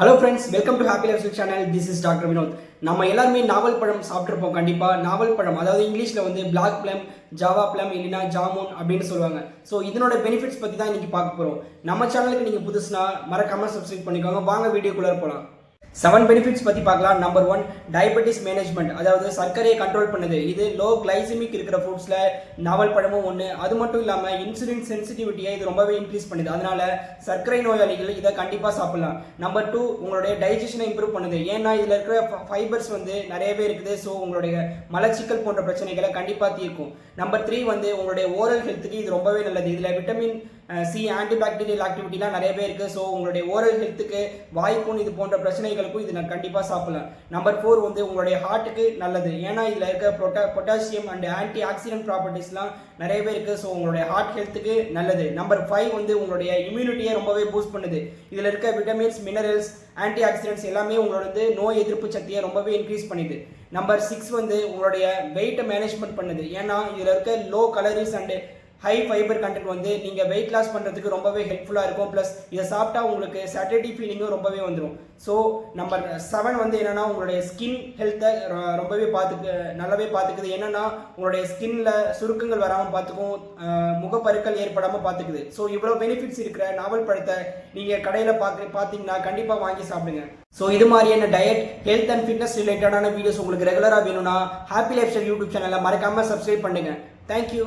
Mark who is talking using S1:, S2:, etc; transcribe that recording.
S1: Hello friends welcome to happy life channel this is doctor Vinod நம்ம எல்லாருமே நாவல் பழம் சாப்பிட்ருப்போம் கண்டிப்பாக நாவல் பழம் அதாவது இங்கிலீஷில் வந்து பிளாக் பிளம் ஜாவா பிளம் இல்லைனா ஜாமுன் அப்படின்னு சொல்லுவாங்க. ஸோ இதனோட பெனிஃபிட்ஸ் பற்றி தான் இன்றைக்கி பார்க்க போகிறோம் நம்ம சேனலுக்கு நீங்கள் புதுசுனா மறக்காமல் சப்ஸ்கிரைப் பண்ணிக்கோங்க. வாங்க வீடியோக்குள்ளே போகலாம் செவன் பெனிஃபிட்ஸ் பற்றி பார்க்கலாம். நம்பர் ஒன் டயபெட்டிஸ் மேனேஜ்மெண்ட் அதாவது சர்க்கரையை கண்ட்ரோல் பண்ணுது. இது லோ கிளைசிமிக் இருக்கிற ஃப்ரூட்ஸில் நாவல் பழமும் ஒன்று அது மட்டும் இல்லாமல் இன்சுலின் சென்சிட்டிவிட்டியை இது ரொம்பவே இன்க்ரீஸ் பண்ணுது. அதனால சர்க்கரை நோயாளிகள் இதை கண்டிப்பாக சாப்பிடலாம். நம்பர் டூ உங்களுடைய டைஜஷனை இம்ப்ரூவ் பண்ணுது. ஏன்னா இதில் இருக்கிற ஃபைபர்ஸ் வந்து நிறையவே இருக்குது. ஸோ உங்களுடைய மலச்சிக்கல் போன்ற பிரச்சனைகளை கண்டிப்பாக தீர்க்கும். நம்பர் த்ரீ வந்து உங்களுடைய ஓரல் ஹெல்த்துக்கு இது ரொம்பவே நல்லது. இதில் விட்டமின் சி ஆன்டிபாக்டீரியல் ஆக்டிவிட்டிலாம் நிறையவே இருக்குது ஸோ உங்களுடைய ஓரல் ஹெல்த்துக்கு வாய்ப்புண் இது போன்ற பிரச்சனைகளுக்கும் இது நான் கண்டிப்பாக சாப்பிடலாம். நம்பர் ஃபோர் வந்து உங்களுடைய ஹார்ட்டுக்கு நல்லது. ஏன்னா இதில் இருக்க பொட்டா பொட்டாசியம் அண்ட் ஆன்டி ஆக்சிடென்ட் ப்ராப்பர்ட்டிஸ்லாம் நிறையவே இருக்குது ஸோ உங்களுடைய ஹார்ட் ஹெல்த்துக்கு நல்லது. நம்பர் ஃபைவ் வந்து உங்களுடைய இம்யூனிட்டியை ரொம்பவே பூஸ்ட் பண்ணுது. இதில் இருக்க விட்டமின்ஸ் மினரல்ஸ் ஆன்டி ஆக்சிடென்ட்ஸ் எல்லாமே உங்களோட வந்து நோய் எதிர்ப்பு சக்தியை ரொம்பவே இன்க்ரீஸ் பண்ணிது. நம்பர் சிக்ஸ் வந்து உங்களுடைய வெயிட்டை மேனேஜ்மெண்ட் பண்ணுது. ஏன்னா இதில் இருக்க low calories and high fibre content வந்து நீங்கள் வெயிட் லாஸ் பண்ணுறதுக்கு ரொம்பவே ஹெல்ப்ஃபுல்லாக இருக்கும். ப்ளஸ் இதை சாப்பிட்டா உங்களுக்கு சாட்டர்டே ஃபீலிங்கும் ரொம்பவே வந்துடும் ஸோ நம்பர் செவன் வந்து என்னென்னா உங்களுடைய ஸ்கின் ஹெல்த்தை ரொம்பவே பார்த்துக்கு நல்லாவே பார்த்துக்குது என்னென்னா உங்களுடைய ஸ்கின்ல சுருக்கங்கள் வராமல் பார்த்துக்கும் முகப்பருக்கள் ஏற்படாமல் பார்த்துக்குது ஸோ இவ்வளோ பெனிஃபிட்ஸ் இருக்கிற நாவல் பழத்தை நீங்கள் கடையில் பார்க்க பார்த்தீங்கன்னா கண்டிப்பாக வாங்கி சாப்பிடுங்க. ஸோ இது மாதிரியான டயட் ஹெல்த் அண்ட் ஃபிட்னஸ் ரிலேட்டடான வீடியோஸ் உங்களுக்கு ரெகுலராக வேணும்னா ஹாப்பி லைஃப் ஸ்டைல் யூடியூப் சேனலை மறக்காமல் சப்ஸ்கிரைப் பண்ணுங்க தேங்க்யூ